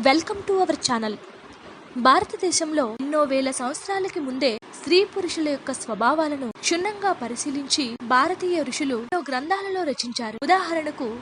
Welcome to our channel. భారతదేశంలో ఎన్నో వేల సంవత్సరాలకి ముందే స్త్రీ పురుషుల యొక్క స్వభావాలను క్షుణ్ణంగా పరిశీలించి భారతీయ ఋషులు గ్రంథాలలో రచించారు. ఉదాహరణకు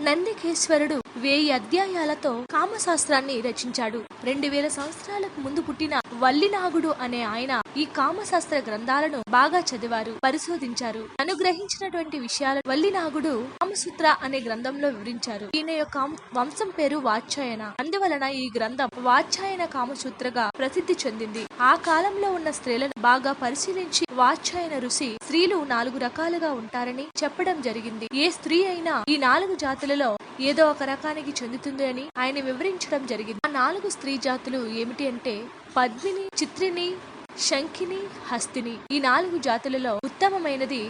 నందికేశ్వరుడు వేయి అధ్యాయాలతో కామశాస్త్రాన్ని రచించాడు. రెండు వేల సంవత్సరాలకు ముందు పుట్టిన వల్లినాగుడు అనే ఆయన ఈ కామశాస్త్ర గ్రంథాలను బాగా చదివారు పరిశోధించారు. అనుగ్రహించినటువంటి విషయాలు వల్లినాగుడు కామసూత్ర అనే గ్రంథంలో వివరించారు. ఈయన యొక్క వంశం పేరు వాచ్యాయన. అందువలన ఈ గ్రంథం వాచ్యాయన కామసూత్రగా ప్రసిద్ధి చెందింది. ఆ కాలంలో ఉన్న స్త్రీలను బాగా పరిశీలించి వాచ్యాయన ఋషి స్త్రీలు నాలుగు రకాలుగా ఉంటారని చెప్పడం జరిగింది. ఏ స్త్రీ అయినా ఈ నాలుగు జాతులలో ఏదో ఒక రకానికి చెందుతుంది అని ఆయన వివరించడం జరిగింది. ఆ నాలుగు స్త్రీ జాతులు ఏమిటి అంటే పద్మిని చిత్రిని శంఖిని హస్తిని. ఈ నాలుగు జాతులలో ఉత్తమమైనది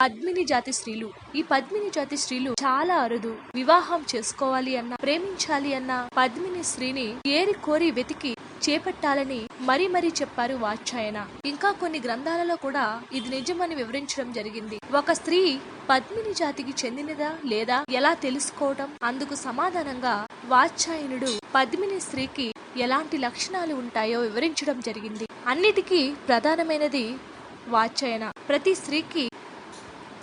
పద్మిని జాతి స్త్రీలు. ఈ పద్మిని జాతి స్త్రీలు చాలా అరుదు. వివాహం చేసుకోవాలి అన్న ప్రేమించాలి అన్న పద్మిని స్త్రీని ఏరి కోరి వెతికి చేపట్టాలని మరీ మరీ చెప్పారు వాచ్యాయన. ఇంకా కొన్ని గ్రంథాలలో కూడా ఇది నిజమని వివరించడం జరిగింది. ఒక స్త్రీ పద్మిని జాతికి చెందినదా లేదా ఎలా తెలుసుకోవటం అందుకు సమాధానంగా వాచ్యాయనుడు పద్మిని స్త్రీకి ఎలాంటి లక్షణాలు ఉంటాయో వివరించడం జరిగింది. అన్నిటికీ ప్రధానమైనది వాచ్యాయన. ప్రతి స్త్రీకి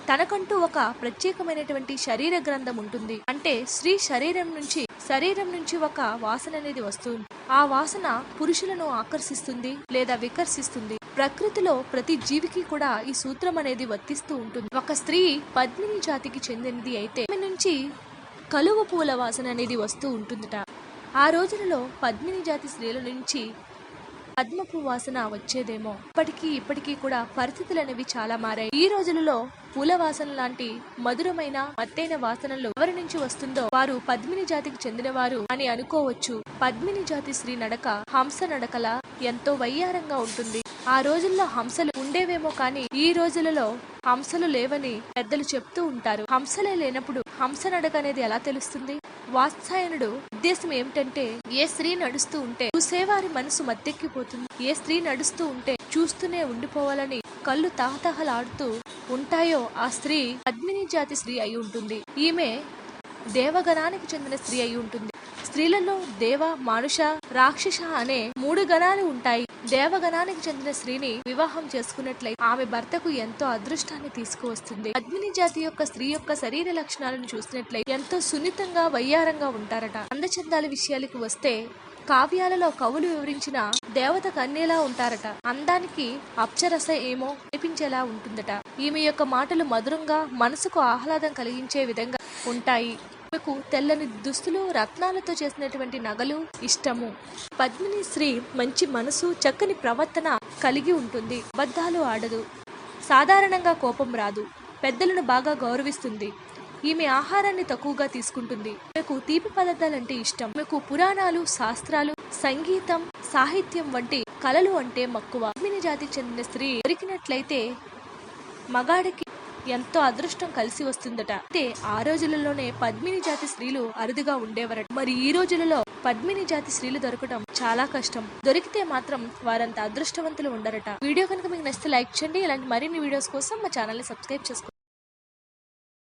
తనకంటూ ఒక ప్రత్యేకమైనటువంటి శరీర గ్రంథం ఉంటుంది. అంటే స్త్రీ శరీరం నుంచి శరీరం నుంచి ఒక వాసన అనేది వస్తుంది. ఆ వాసన పురుషులను ఆకర్షిస్తుంది లేదా వికర్షిస్తుంది. ప్రకృతిలో ప్రతి జీవికి కూడా ఈ సూత్రం అనేది వర్తిస్తూ ఉంటుంది. ఒక స్త్రీ పద్మిని జాతికి చెందినది అయితే నుంచి కలువ పూల వాసన అనేది వస్తూ ఉంటుందట. ఆ రోజులలో పద్మిని జాతి స్త్రీల నుంచి పద్మపు వాసన వచ్చేదేమో. ఇప్పటికీ ఇప్పటికీ కూడా పరిస్థితులు అనేవి చాలా మారాయి. ఈ రోజులలో పూల వాసన లాంటి మధురమైన మత్తైన వాసనలు ఎవరి నుంచి వస్తుందో వారు పద్మిని జాతికి చెందినవారు అని అనుకోవచ్చు. పద్మిని జాతి స్త్రీ నడక హంస నడకల ఎంతో వయ్యారంగా ఉంటుంది. ఆ రోజుల్లో హంసలు ఉండేవేమో కానీ ఈ రోజులలో హంసలు లేవని పెద్దలు చెప్తూ ఉంటారు. హంసలే లేనప్పుడు హంస నడక అనేది ఎలా తెలుస్తుంది? వాత్సాయనుడు ఉద్దేశం ఏమిటంటే ఏ స్త్రీ నడుస్తూ ఉంటే చూసేవారి మనసు మత్తెక్కిపోతుంది ఏ స్త్రీ నడుస్తూ ఉంటే చూస్తూనే ఉండిపోవాలని కళ్ళు తహతహలాడుతూ ఉంటాయో ఆ స్త్రీ పద్మిని జాతి స్త్రీ అయి ఉంటుంది. ఈమె దేవగణానికి చెందిన స్త్రీ అయి ఉంటుంది. స్త్రీలలో దేవ మానుష రాక్షస అనే మూడు గణాలు ఉంటాయి. దేవగణానికి చెందిన స్త్రీని వివాహం చేసుకున్నట్లయితే ఆమె భర్తకు ఎంతో అదృష్టాన్ని తీసుకువస్తుంది. అగ్ని జాతి యొక్క స్త్రీ యొక్క శరీర లక్షణాలను చూసినట్లయితే ఎంతో సున్నితంగా వయ్యారంగా ఉంటారట. అందచందాల విషయాలకు వస్తే కావ్యాలలో కవులు వివరించిన దేవత కన్యలా ఉంటారట. అందానికి అప్సరస ఏమో అనిపించేలా ఉంటుందట. ఈమె యొక్క మాటలు మధురంగా మనసుకు ఆహ్లాదం కలిగించే విధంగా ఉంటాయి. ఆమెకు తెల్లని దుస్తులు రత్నాలతో చేసినటువంటి నగలు ఇష్టము. పద్మిని స్త్రీ మంచి మనసు చక్కని ప్రవర్తన కలిగి ఉంటుంది. అబద్ధాలు ఆడదు. సాధారణంగా కోపం రాదు. పెద్దలను బాగా గౌరవిస్తుంది. ఈమె ఆహారాన్ని తక్కువగా తీసుకుంటుంది. ఆమెకు తీపి పదార్థాలంటే ఇష్టం. ఆమెకు పురాణాలు శాస్త్రాలు సంగీతం సాహిత్యం వంటి కళలు అంటే మక్కువ. పద్మిని జాతికి చెందిన స్త్రీ దొరికినట్లయితే మగాడికి ఎంతో అదృష్టం కలిసి వస్తుందట. అయితే ఆ రోజులలోనే పద్మిని జాతి స్త్రీలు అరుదుగా ఉండేవారట. మరి ఈ రోజులలో పద్మిని జాతి స్త్రీలు దొరకడం చాలా కష్టం. దొరికితే మాత్రం వారంత అదృష్టవంతులు ఉండరట. వీడియో కనుక మీకు నచ్చితే లైక్ చేయండి. ఇలాంటి మరిన్ని వీడియోస్ కోసం మా ఛానల్ని సబ్స్క్రైబ్ చేసుకోండి.